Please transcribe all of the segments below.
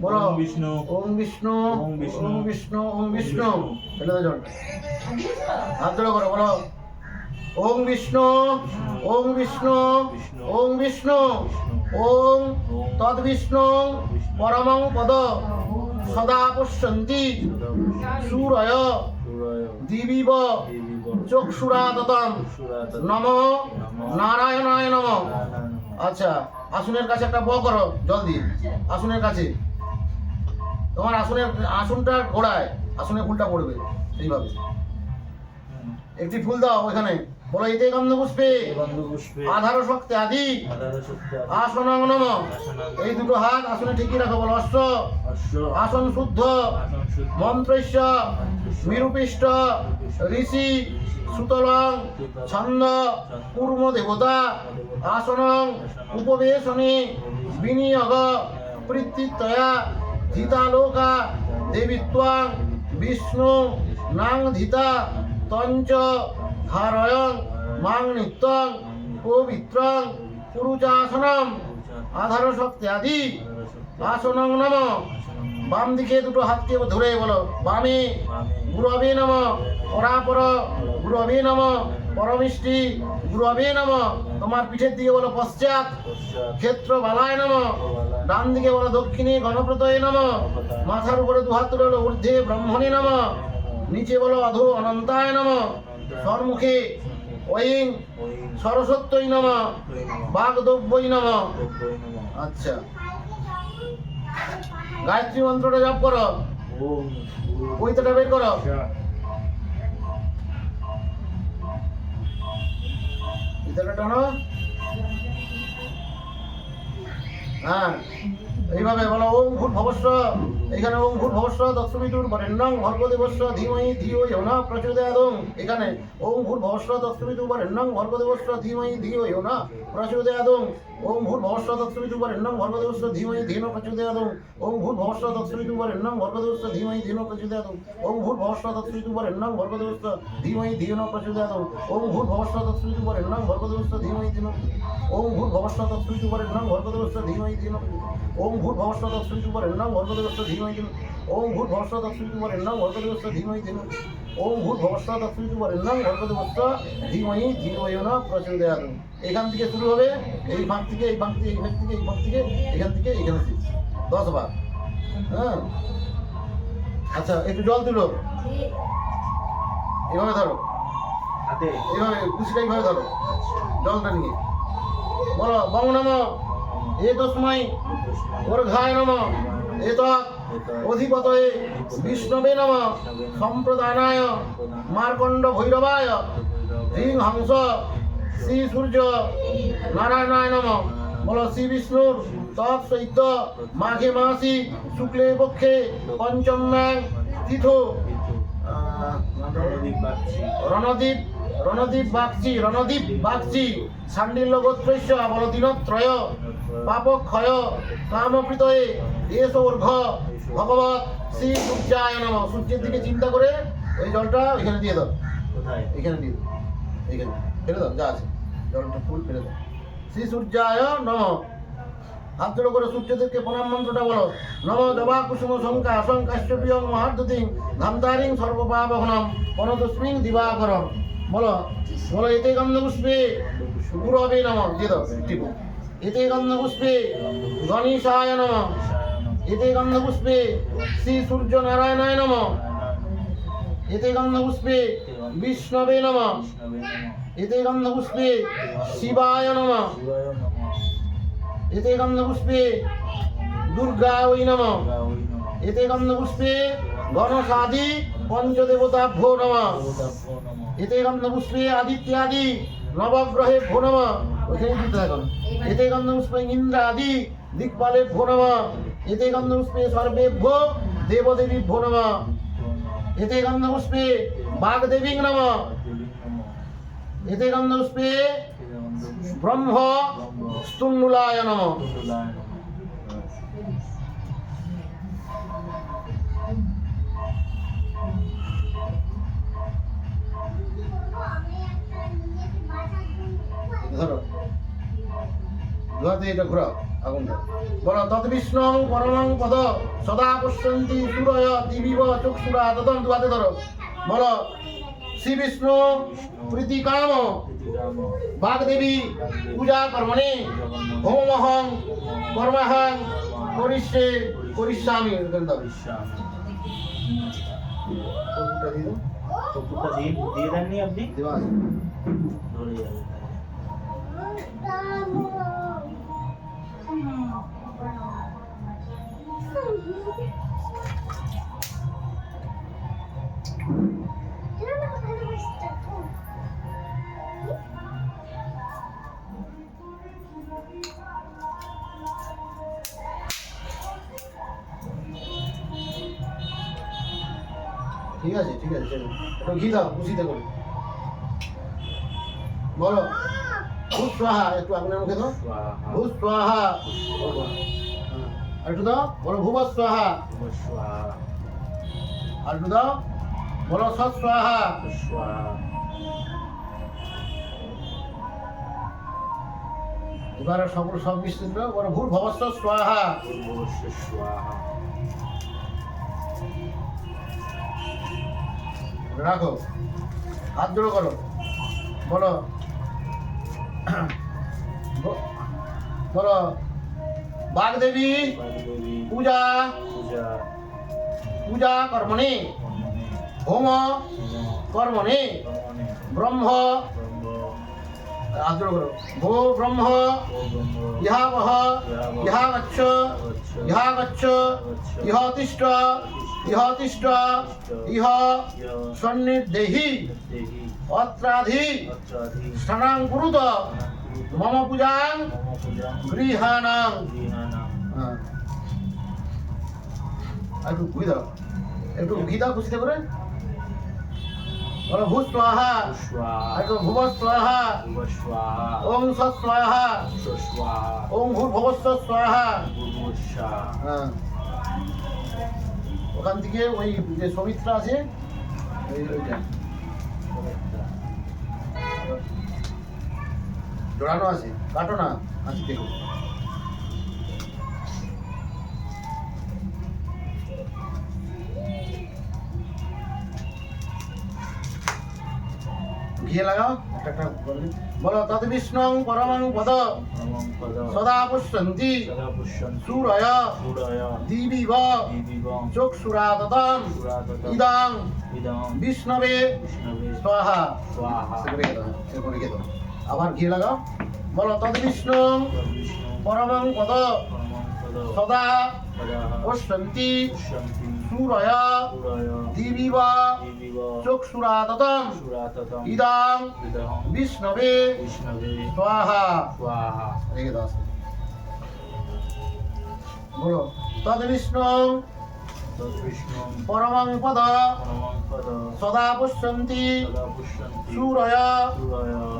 করো বলো। বিষ্ণু। ওম বিষ্ণু। ওম বিষ্ণু, ওম বিষ্ণু ওম বিষ্ণু। বিষ্ণু। ফেলে দাও জলটা হাত ধরে করো বলো। ওম বিষ্ণু ওম বিষ্ণু ওম বিষ্ণু ওম তদ বিষ্ণু পরমং পদ। সদা পশ্যন্তি। সুরয়। দিবিব। দেবী চক্ষুরা দতম নম। নারায়ণায় নম। আচ্ছা। আসনের কাছে একটা ব করো জল দিয়ে আসনের কাছে। তোমার আসনের, আসুনটা ঘোড়ায়, আসনের ফুলটা পড়বে এইভাবে। একটি ফুল দাও ওইখানে বলো এতে গন্ধ পুষ্পে। বন্ধু আধার শক্তি আদি। আসন নম এই দুটো হাত আসনে ঠিকই রাখো বলো অশ্ব। আসন শুদ্ধ। মন্ত্রস্য বিরূপিষ্ট ঋষি। সুতলং। ছন্দ। কুর্ম দেবতা। আসনং। উপবেশনে। বিনিয়োগ। প্রীতিতয়া ধিতালোকা দেবীত্বাং। বিষ্ণু। নাং ধিতা। তঞ্চ। ধারয়ং মাং নিত্যং পবিত্রং পুরুচাসনম আধার শক্তি আদি আসনং নম। বাম দিকে দুটো হাতকে ধরে বলো, বামে গুরবে নম, পরাপর গুরবে নম, পরমিষ্টি গুরবে নম। তোমার পিঠের দিকে বলো, পশ্চাৎ ক্ষেত্র বালায় নম। ডান দিকে বলো, দক্ষিণে গণপ্রতয়ে নম। মাথার উপরে দু হাত তুলে ঊর্ধ্বে ব্রহ্মণে নম। নিচে বলো, অধো অনন্তায় নম। সম্মুখে ঐং সরস্বত্যই নম। বাগদব্যই নম। আচ্ছা। গায়ত্রী মন্ত্রটা জপ করো। বইটাটা বের করো। ভিতরে টানো। হ্যাঁ। এইভাবে বলো ওম ভূত ভবস্ব এখানে ওম ভূত ভবস্ব নং বরেণ্যং ভর্গদেবস্ব ধীমহি ধিও ইয়না প্রচোদয়াদং। এখানে ওম ভূত ভবস্ব নং বরেণ্যং ভর্গদেবস্ব ধীমহি ধিও ইয়না প্রচোদয়াদং। ওম ভূত ভবস্ব দশমিটু বরেণ্যং ভর্গদেবস্ব ধীমহি ধীন প্রচোদয়াদং ওম ভূত ভবস্ব দশমিটু বরেণ্যং ভর্গদেবস্ব ধীমহি ধীন প্রচোদয়াদং ওম ভূত ভবস্ব দশমিটু বরেণ্যং ভর্গদেবস্ব ধীমহি ধীন প্রচোদয়াদং ওম ভূত ভবস্ব দশমিটু বরেণ্যং ভর্গদেবস্ব ধীমহি ধীন ওম ভূত ভবস্ব দশমিটু বরেণ্যং ভর্গদেবস্ব ধীমহি ধীন ওম ভূত ভবস্ব দশমিটু বরেণ্যং ভর্গদেবস্ব ধীমহি ধীন ওম ভূত ভবস্ব দশমিটু বরেণ্যং ভর্গদেবস্ব ধীমহি ধীন ওম ভূত ভবস্ব দশমিটু বরেণ্যং ভর্গদেবস্ব ধীমহি ধীরয় না প্রচোদয়াত। এখান থেকে শুরু হবে এই ভাগ থেকে এই ভাগ থেকে এই ভাগ থেকে এই ভাগ থেকে এখান থেকে এখানে শেষ। দশ বার হ্যাঁ? আচ্ছা একটু জল তুলো। এভাবে ধরো। হাতে। এইভাবে কুচিটা এইভাবে ধরো। জলটা নিয়ে। বলো বং নম। এ তস্মাই অর্ঘায় নম। এত অধিপতয়ে বিষ্ণবে নম, সম্প্রদানায়, মার্কণ্ড ভৈরবায় হ্রিং হংস শ্রী সূর্য নারায়ণায় নম। বলো শ্রী বিষ্ণুর তৎসৈত্য মাঘে মাসি শুক্লে পক্ষে পঞ্চম্যাং তীর্থ রণদীপ রণদীপ বাগচি রণদীপ বাগচি সান্ডিল্য গোত্রস্য বল, দিনত্রয় পাপ কামপ্রীতয়ে এস অর্ঘ ভগবত শ্রী সূর্যায় নম। সূর্যের দিকে চিন্তা করে ওই জলটা এখানে দিয়ে দাও। কোথায়? এখানে দিয়ে দাও। এখানে। ফেলে দাও যা আছে। জলটা ফুল ফেলে দাও। শ্রী সূর্যায় নম। হাত জোড়ো করে সূর্যদেবকে প্রণাম মন্ত্রটা বলো। নম জবা কুসুম শঙ্কা শঙ্কাশ্চপ্রিয়ং মহার্দতিং ধামতারিং সর্বপাবহনম বনদস্মিং দিবাকরম বলো বলো এতে গন্ধ পুষ্পে গুরবে নম। দিয়ে দাও। টিপো এতে গন্ধ পুষ্পে গণেশায় নম। এতে গন্ধ পুষ্পে শ্রী সূর্য নারায়ণায় নম। এতে গন্ধ পুষ্পে বিষ্ণবে নম। এতে গন্ধ পুষ্পে শিবায় নম। এতে গন্ধ পুষ্পে দুর্গা ওই নম। এতে গন্ধ পুষ্পে গণসাদি পঞ্চদেবতাভ্যো নম। এতে গন্ধ পুষ্পে আদিত্যাদি নবগ্রহে ভো নম এতে গন্ধ পুষ্পে ইন্দ্রাদি দিকপালে ভো নম। এতে গন্ধ পুষ্পে সর্বেভ্য দেবদেবী ভো নম। এতে গন্ধ পুষ্পে বাগদেবী নম। এতে গন্ধ ব্রহ্ম স্তুন্নুলায় নম। ধরো। দুহাতে এটা ঘোরাও আগুনটা বলো তৎ বিষ্ণু পরমং পদ সদা পশ্যন্তি সূরয় দিবিব চক্ষুরা তদম দুহাতে ধরো। বলো শ্রী বিষ্ণু প্রীতি কাম বাগদেবী পূজা কর্মণি হোমহং কর্মহং করিষ্যে করিষ্যামি দিয়ে দেননি আপনি? ধরে যাবে। ঠিক আছে ঠিক আছে চলো একটু ঘি দাও খুশিতে করে বলো ভূত স্বাহা একটু আগুনের মুখে দাও। আর একটু দাও বলো আর একটু দাও বলো এবারে সকল সব মিশ্রিত বলো ভূত ভবস্ব স্বাহা রাখো। হাত জোড়ো করো। বলো বলো বাগদেবী পূজা পূজা কর্মণি হোম কর্মণি ব্রহ্ম ব্রহ্ম করো। ভো ব্রহ্ম ইহা বহ ইহা গচ্ছ ইহা গচ্ছ ইহ তিষ্ঠ ইহ তিষ্ঠ ইহ সন্নিদেহি দেহি অত্রাধি মম পূজাং গৃহাণাং একটু ঘি দাও একটু ঘি দাও খুশিতে করে। বলো ভূ স্বাহা। আর স্বাহা। একটু ভুব স্বাহা। ভুব স্বাহা। ওং স্বাহা। ভবস্ব স্বাহা। হ্যাঁ। ওখান থেকে ওই যে সমিত্রা আছে ওই ওইটা। জোড়ানো আছে কাটো না হাতি ঘিয়ে লাগাও। বলো তদ বিষ্ণু পরমাণু পদ। সদা পুষ্যন্তি। সূরয়। দিবিব। চক্ষুরাদতম। সুরাততম ইদাং। বিষ্ণবে। স্বাহা। আবার ঘি লাগাও। বলো তদ বিষ্ণু বিষ্ণু পরমং পদ। সদা পশ্যন্তি সূরয় দিবিব দিবিব চক্ষুরাদতম সুরাততম ইদাং ইদং বিষ্ণবে স্বাহা। রেখে দাও। বলো তদ বিষ্ণু পরমং পদ সদা পুষ্যন্তি সূরয়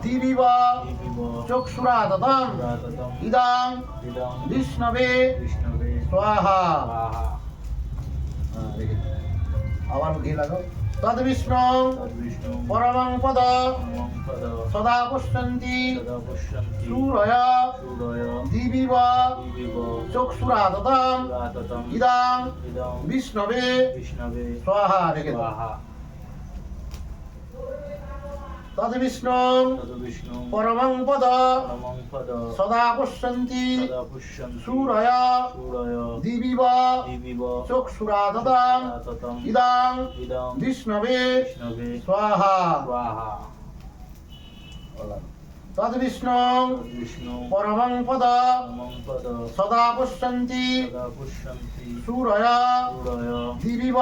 দিবিব দিবিব চক্ষুরাদতম সুরাততম ইদাং ইদং বিষ্ণবে বিষ্ণবে স্বাহা স্বাহা হ্যাঁ, রেখে দাও। আবার ঘি লাগাও। তদ বিষ্ণু তদ্বিষ্ণু পরমং পদ সদা পশ্যন্তি সুরয় দিবিব চক্ষুরাদতম সুরাততম বিষ্ণবে বিষ্ণবে স্বাহা রেখে দাও স্বাহা তদ বিষ্ণু তদ্বিষ্ণু পরমং পদ। সদা পশ্যন্তি সূরয়। দিবিব। চক্ষুরাদতম সুরাততম ইদাং। বিষ্ণবে। স্বাহা। স্বাহা। তদ তদ্বিষ্ণু পরমং পদ। সদা পশ্যন্তি সূরয়। দিবিব।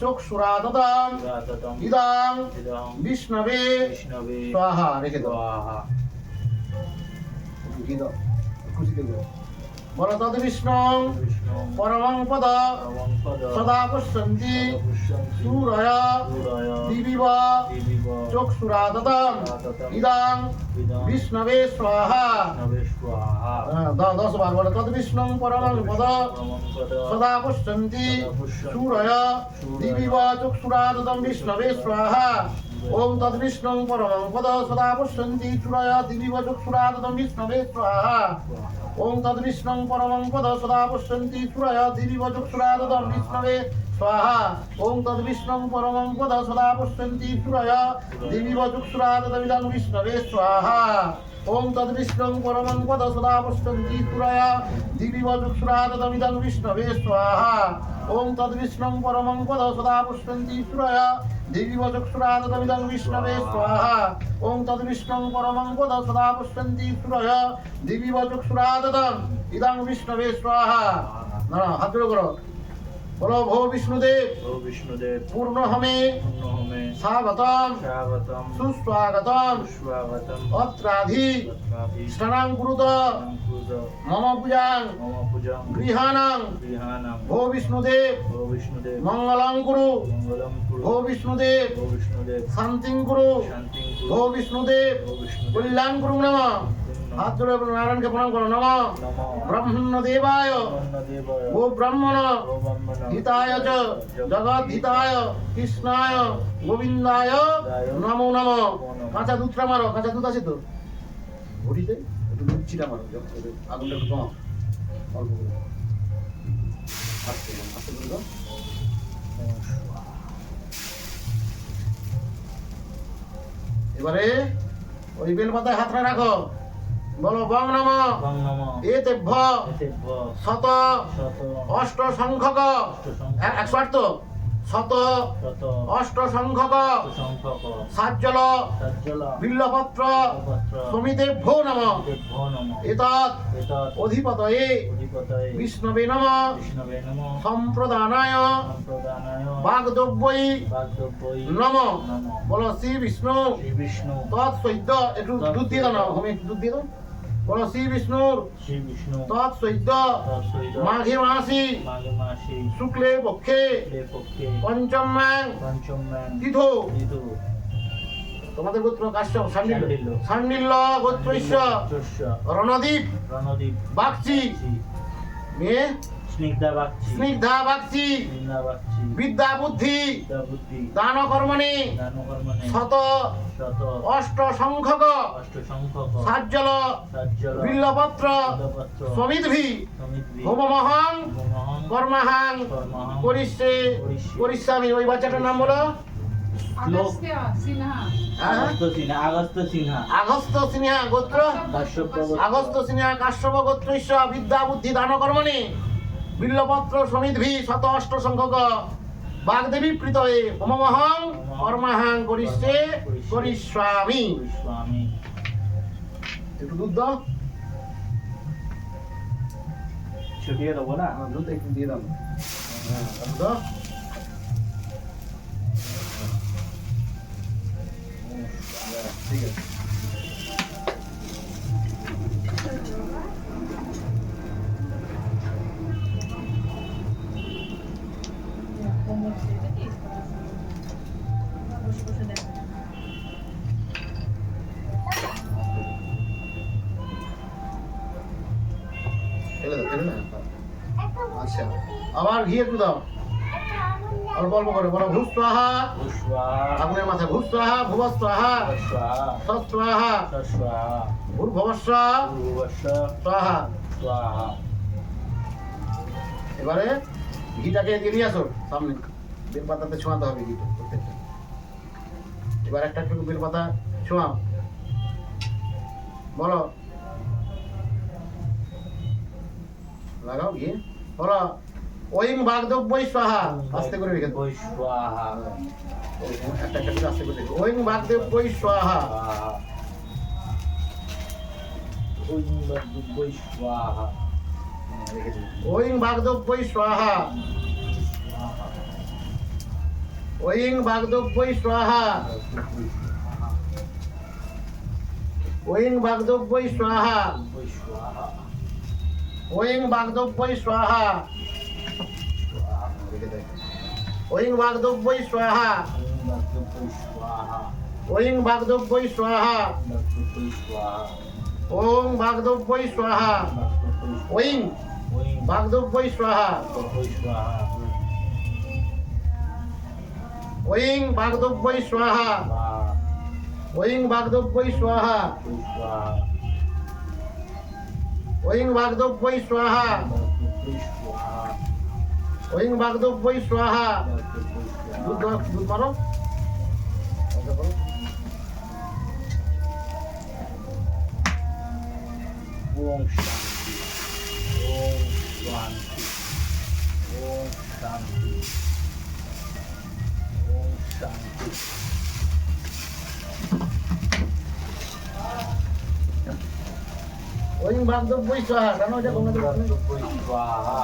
চক্ষুরা দদাম ইদাম। ইদাং ইদং বিষ্ণবে। স্বাহা। রেখে দাও। খুশিতে বলো তদ বিষ্ণু। পরমং পদ। সদা পশ্যন্তি সূরয়। দিবিব। চক্ষুরাদতম। ইদাং বিষ্ণবে স্বাহা। দশ বার বলো। তদ বিষ্ণু পরমং পদ। সদা পশ্যন্তি সূরয়। দিবিব চক্ষুরাদতম বিষ্ণবে স্বাহা। ওম তদ্বিষ্ণং পরমং পদ সদা পশ্যন্তি চূড়ায় দিবিব চক্ষুরাদম বিষ্ণবে স্বাহা ওম তদ্বিষ্ণং পরমং পদ সদা পশ্যন্তি চূড়ায় দিবিব চক্ষুরাদম বিষ্ণবে স্বাহা ওম তদ্বিষ্ণং পরমং পদ সদা পশ্যন্তি চূড়ায় দিবিব চক্ষুরাদম বিষ্ণবে স্বাহা ওম তদ্বিষ্ণং পরমং পদ সদা পশ্যন্তি চূড়ায় দিবিব চক্ষুরাদম বিষ্ণবে স্বাহা ওম তদ্বিষ্ণং পরমং পদ সদা পশ্যন্তি চূড়ায় ওম তদ্বিষ্ণং পরমং পদ সদা পশ্যন্তি সুরয় দেবীব চক্ষুরাদম ইদং বিষ্ণবে স্বাহা না না, হাত জোড়ো করো বলো ভো বিষ্ণুদেব। ও বিষ্ণুদেব। পূর্ণ হমে পূর্ণ হোমে স্বাগতম। স্বাগতম। সুস্বাগতম। সুস্বাগতম। অত্রাধি। স্নানাং কুরুত মম পূজাং মম পূজং গৃহাণাং গৃহাণাম ভো বিষ্ণুদেব। ও বিষ্ণুদেব। মঙ্গলং কুরু। মঙ্গলম কুরু। ভো বিষ্ণুদেব। ও বিষ্ণুদেব। শান্তিং কুরু। শান্তিং ভো বিষ্ণুদেব। কল্যাণ করুন নম। হাত ধরে নারায়ণকে প্রণাম করো নম দেবায় ব্রাহ্মণ হিতায় চ জগৎ হিতায় কৃষ্ণায় গোবিন্দায় নমো নম। কাঁচা দুধটা মারো কাঁচা দুধ আছে তো? ঘটিতে একটু দুধ ছিটা মারো আগুনটা একটু কমাও। অল্প করে। আস্তে আস্তে করে দাও। এবারে ওই বেল পাতায় হাতটা রাখো। বলো বং নম। এতে ভ। শত। অষ্ট সংখ্যক। একশো আট তো? শত। অষ্ট সংখ্যক। সাজ্জল। বিল্লপত্র। সমিতে ভো নম। এতৎ। অধিপতয়ে। বিষ্ণবে নম। সম্প্রদানায়। বাগদব্যই নম। বলো শ্রী বিষ্ণু শ্রী বিষ্ণু তৎসৈদ্য একটু দুধ দিয়ে দাও একটু দুধ দিয়ে দাও। বলো শ্রী বিষ্ণুর শ্রী বিষ্ণু তৎসৈদ্য মাঘে মাসি। মাঘে মাসি। শুক্লে পক্ষে। পঞ্চম ম্যাং। পঞ্চম তোমাদের গোত্র কাশ্যপ সান্ডিল্য সান্ডিল্য গোত্রৈশ্য। রণদীপ। রণদীপ। বাগচি। মেয়ে স্নিগ্ধা বাগচি স্নিগ্ধা বাগচি বিদ্যা বুদ্ধি। দান কর্মণি শত। অষ্ট সংখ্যক সাজ্জল। বিল্লপত্র। হোমমহং কর্মাহাং। করিষ্যে। করিষ্যামি ওই বাচ্চাটার নাম বলো। হ্যাঁ? আগস্ত সিনহা। সিনহা। গোত্র। কাশ্যপ আগস্ত সিনহা কাশ্যপ গোত্রৈশ্য বিদ্যা বুদ্ধি। দান কর্মণি বিল্লপত্র সমিদ্ভি শত অষ্ট সংখ্যক। বাগদেবী প্রীতয়ে হোমমহং কর্মাহাং করিষ্যে করিষ্যামি স্বামী একটু দুধ দাও। ছুটিয়ে দেবো না হ্যাঁ, দুধ একটু দিয়ে দাও। হ্যাঁ দাও। ঠিক আছে। আচ্ছা আবার ঘি একটু দাও। অল্প অল্প করে বলো ভূ স্বাহা আগুনের মাথায় ভূ স্বাহা ভুব স্বাহা পুষ্পা সৎ স্বাহা এবারে ঘিটাকে দিয়ে নিয়ে আসো সামনে। বেলপাতাতে ছোঁয়াতে হবে প্রত্যেকটা। এবার একটা একটু বেলপাতা ছোঁয়াও। বলো। লাগাও ঘি বলো। ওইম বাগদব্যই স্বাহা। আস্তে করে রেখে দাও। স্বাহা। একটা একটা আস্তে করে রেখে ওইম বাগদব্যই স্বাহা। স্বাহা ওই স্বাহা। রেখে ওইম বাগদব্যই স্বাহা। ওইং বাগদব্যই স্বাহা। ওইং বাগদব্যই স্বাহা। ওইং বাগদব্যই স্বাহা। ওইং বাগদব্যই স্বাহা। ওইং বাগদব্যই স্বাহা। ওং বাগদব্যই স্বাহা। ওইং বাগদব্যই স্বাহা। ওইং বাগদব্যই স্বাহা। ওইং বাগদব্যই স্বাহা। ওইং বাগদব্যই স্বাহা। ওইং বাগদব্যই স্বাহা। দুধ দুধ বাগদব বই সহা। জানো এটা কোন বাগদব বই সহা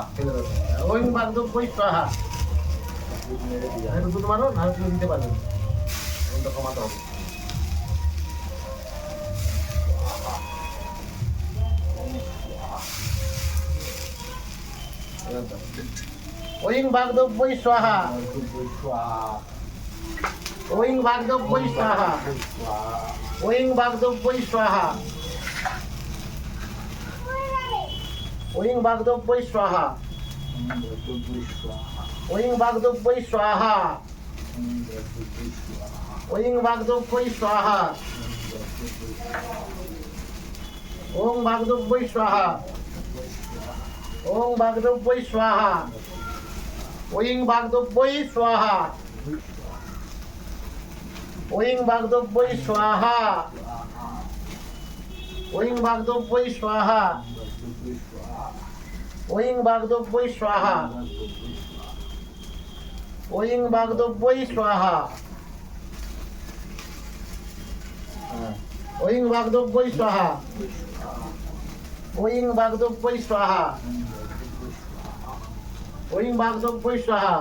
ওই বাগদব বই সহা। এটা তুমি মারো না তুমি দিতে ওইং বাগদব বই ওইং বাগদব বই ওইং বাগদব বই ওইং বাগদব্বৈ স্বাহা। ওইং বাগদব্বৈ স্বাহা। ওইং বাগদব্বৈ স্বাহা। ওং বাগদব্বৈ স্বাহা। ওং বাগদব্বৈ স্বাহা। ওইং বাগদব্বৈ স্বাহা। ওইং বাগদব্বৈ স্বাহা। ওইং বাগদব্বৈ স্বাহা। ওইং বাগদব্যই স্বাহা। ওইং বাগদব্যই স্বাহা। ওইং বাগদব্যই স্বাহা। ওইং বাগদব্যই স্বাহা। ওইং বাগদব্যই স্বাহা।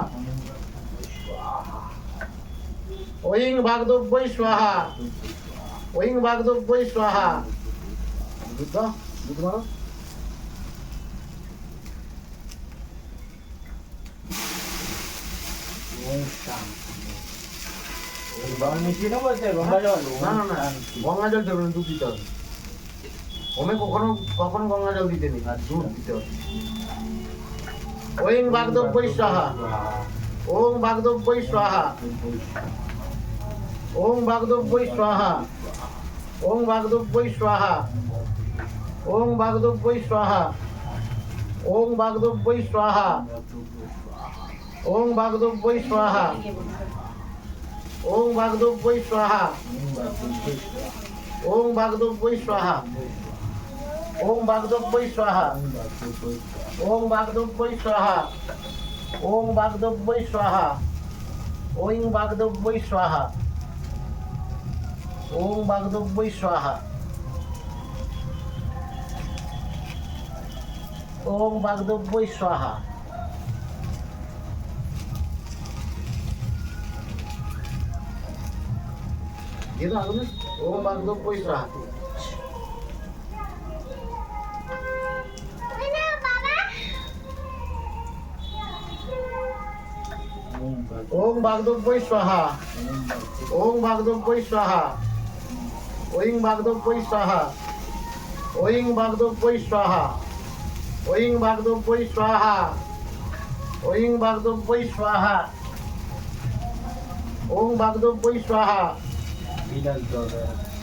ওইং বাগদব্যই স্বাহা। ওইং বাগদব্যই স্বাহা। বুঝতো বুঝতে পারো মিশিয়ে নেব গঙ্গা জল দেবেন দুধ দিতে হবে। ওমে কখনো কখনো গঙ্গা জল দিতে নেই, আর দুধ দিতে হবে। ওইং বাগদব্বৈ স্বাহা। ওং বাগদব্বৈ স্বাহা। ওং বাগদব্বৈ স্বাহা। ওং বাগদব্বৈ স্বাহা। ওং বাগদব্বৈ স্বাহা। ওং বাগদব্বৈ স্বাহা। ওং বাগদব্বৈ স্বাহা। ওং বাগদব্বৈ স্বাহা। ওং বাগদব্বৈ স্বাহা। ওং বাগদব্বৈ স্বাহা। ওং বাগদব্বৈ স্বাহা। ওং বাগদব্বৈ স্বাহা। ওং বাগদব্বৈ স্বাহা। ওং বাগদব্বৈ স্বাহা। ওং বাগদব্বৈ স্বাহা। Dito, ano na? Oo, bandong po yung trato. ওং বাগদব্যই স্বাহা ওং বাগদব্যই স্বাহা ওইং বাগদব্যই স্বাহা ওইং বাগদব্যই স্বাহা ওইং বাগদব্যই স্বাহা ওইং বাগদব্যই স্বাহা ওং বাগদব্যই স্বাহা Mira el dólar.